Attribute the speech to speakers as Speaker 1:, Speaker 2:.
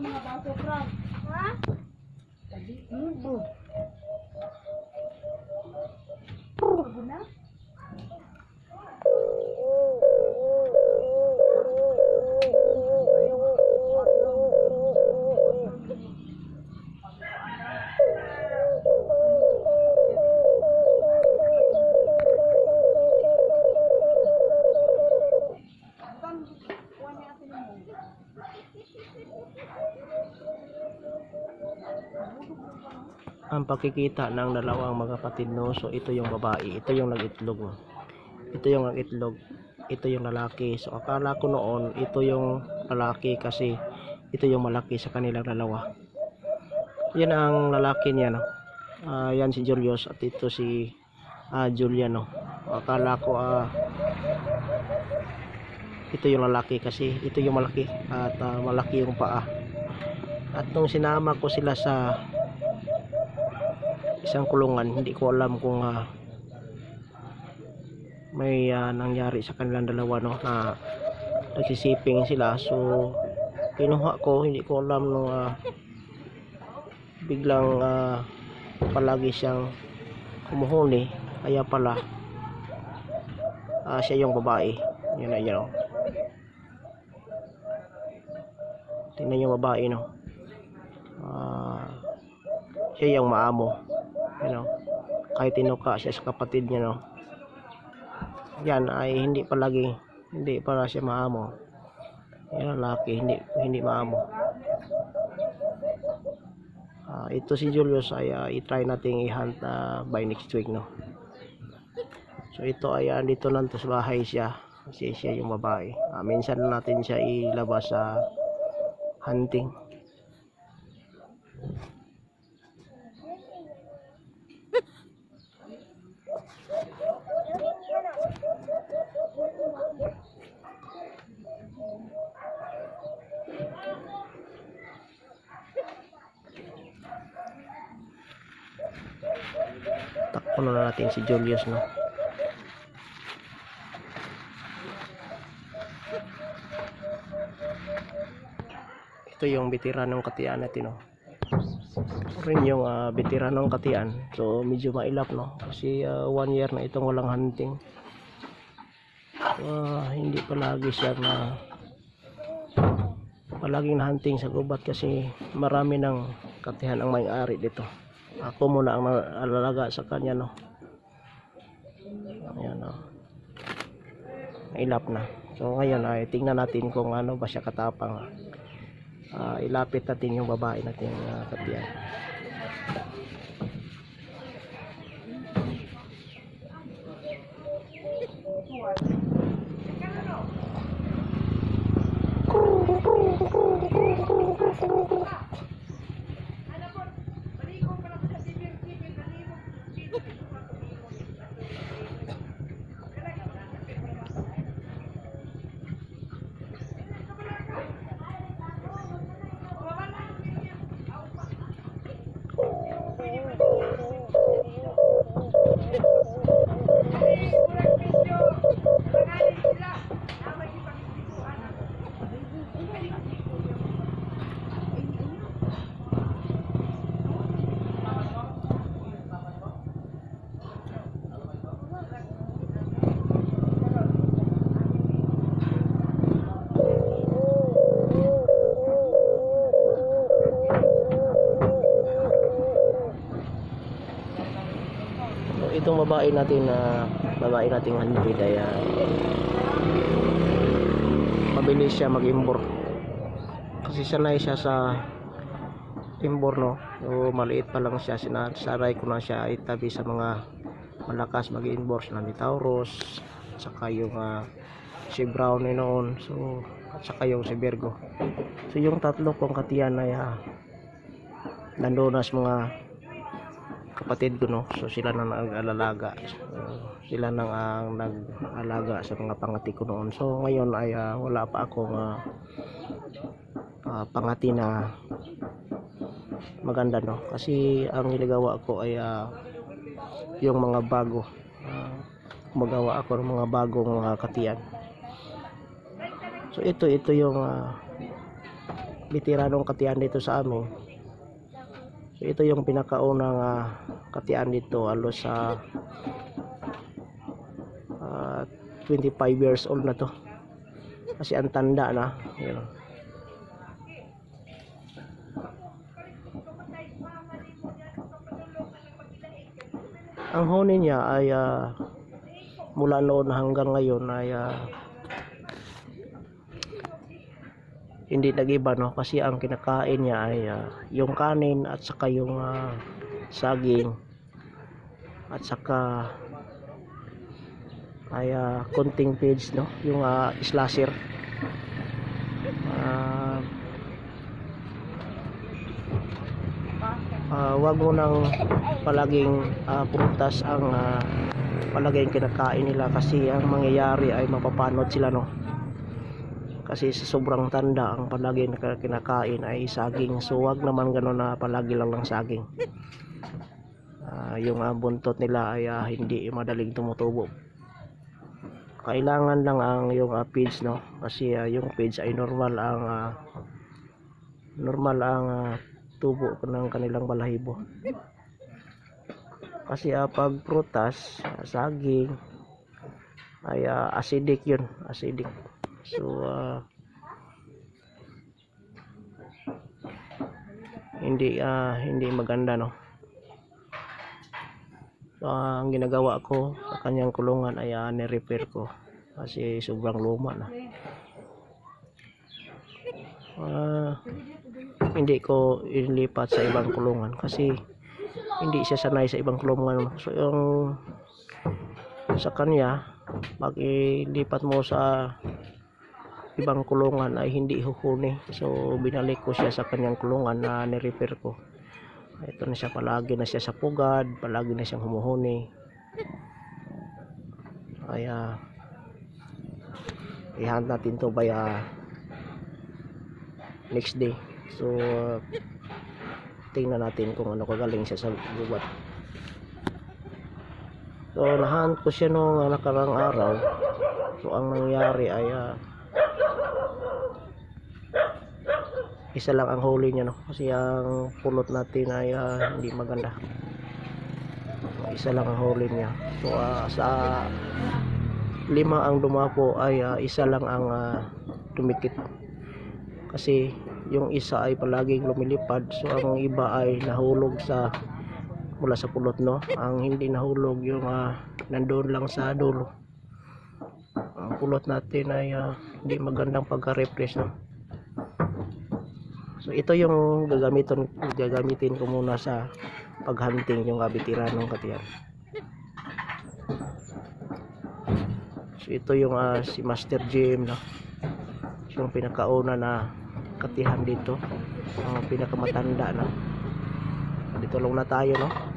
Speaker 1: mga baso, Frank.
Speaker 2: Ha?
Speaker 1: Sabi, mubo.
Speaker 3: Ang pakikita ng dalawang magkapatid no? So ito yung babae ito yung nag-itlog no? ito yung nag-itlog ito yung lalaki. So akala ko noon ito yung lalaki kasi ito yung malaki sa kanilang dalawa. Yan ang lalaki niya no? Ah, yan si Julius at ito si Julian no? Akala ko ah ito yung lalaki kasi ito yung malaki at ah, malaki yung paa. At nung sinama ko sila sa isang kulungan hindi ko alam kung ah, may ah, nangyari sa kanilang dalawa no na nagsisiping sila. So kinuha ko hindi ko alam no ah, biglang ah, palagi siyang kumuhuli kaya pala ah, siya yung babae. Yun na yun oh. tingnan yung babae no. Ah, siya yung maamo know, kahit tinuka siya sa kapatid niya no? Yan ay hindi palagi hindi para siya maamo. Yan ang laki hindi hindi maamo. Ah, ito si Julius ay ah, i-try nating i-hunt ah, by next week no? So ito ay ah, dito lang sa bahay siya kasi siya yung babae. Ah, minsan natin siya ilabas sa hunting takpo na natin si Julius no? Ito yung veteranong katian natin no? Rin yung uh, veteranong katian so medyo mailap no? Kasi ah, one year na itong walang hunting. Ah, hindi palagi siya na palaging hunting sa gubat kasi marami ng katihan ang may-ari dito ako muna ang alalaga sa kanya no? Ayan no? Ilap na. So ngayon ay tingnan natin kung ano ba siya katapang. Ah, ilapit natin yung babae natin uh, katiyan. So, itong babae natin na babae nating handpid ay ah, mabilis siya mag-imbor. Kasi sanay siya sa imbor no. So, maliit pa lang siya. Sinasaray ko na siya itabi sa mga malakas mag-imbor sila ni Taurus saka yung ah, si Brown noon. So, at saka yung si Virgo. So, yung tatlo kong katiyan ay ah, nandoon mga kapatid ko no? So sila na nag-alalaga. So, sila nang ang nag-alaga sa mga pangati ko noon. So ngayon ay ah, wala pa akong ah, ah, pangati na maganda no? Kasi ang nilagawa ko ay ah, yung mga bago. Ah, gumagawa ako ng mga bagong mga katiyan. So ito ito yung ah, bitiranong katiyan dito sa amin. So, ito yung pinakaunang ah, katiyan dito alos sa ah, 25 years old na to. Kasi ang tanda na. Yun. Ang huni niya ay ah, mula noon hanggang ngayon ay ah, hindi nag-iba no? Kasi ang kinakain niya ay ah, yung kanin at saka yung ah, saging at saka ay ah, konting page no? Yung ah, slasher. Ah, ah, wag mo nang palaging ah, prutas ang ah, palaging kinakain nila kasi ang mangyayari ay mapapanot sila no kasi sa sobrang tanda ang palagi na kinakain ay saging. So wag naman gano'n na palagi lang ng saging. Ah, yung ah, buntot nila ay ah, hindi madaling tumutubo. Kailangan lang ang yung ah, feeds no? Kasi ah, yung feeds ay normal ang ah, normal ang ah, tubo ng kanilang balahibo. Kasi ah, pag prutas ah, saging ay ah, acidic yun acidic so ah, hindi ah, hindi maganda no? So, ah, ang ginagawa ko sa kanyang kulungan ay ah, ni-repair ko kasi sobrang luma na. Ah, hindi ko ilipat sa ibang kulungan kasi hindi siya sanay sa ibang kulungan so yung sa kanya pag ilipat mo sa ibang kulungan ay hindi huhuni so binalik ko siya sa kanyang kulungan na ni-repair ko. Ito na siya palagi na siya sa pugad palagi na siyang humuhuni. Kaya ihand natin to by ah, next day. So uh, tingnan natin kung ano kagaling siya sa gubat. So nahan ko siya ah, nakarang araw. So ang nangyari ay ah, isa lang ang huli niya no? Kasi ang pulot natin ay ah, hindi maganda. Isa lang ang huli niya. So ah, sa lima ang dumapo ay ah, isa lang ang ah, tumikit kasi yung isa ay palaging lumilipad so ang iba ay nahulog sa mula sa pulot no? Ang hindi nahulog yung ah, nandoon lang sa dulo ang pulot natin ay ah, hindi magandang pagka-refresh no? So ito yung gagamitin gagamitin ko muna sa paghunting yung kabitiranong katiyan. So ito yung ah, si Master Jim no? Yung pinakauna na katihan dito. Ang pinakamatanda na dito lang na tayo no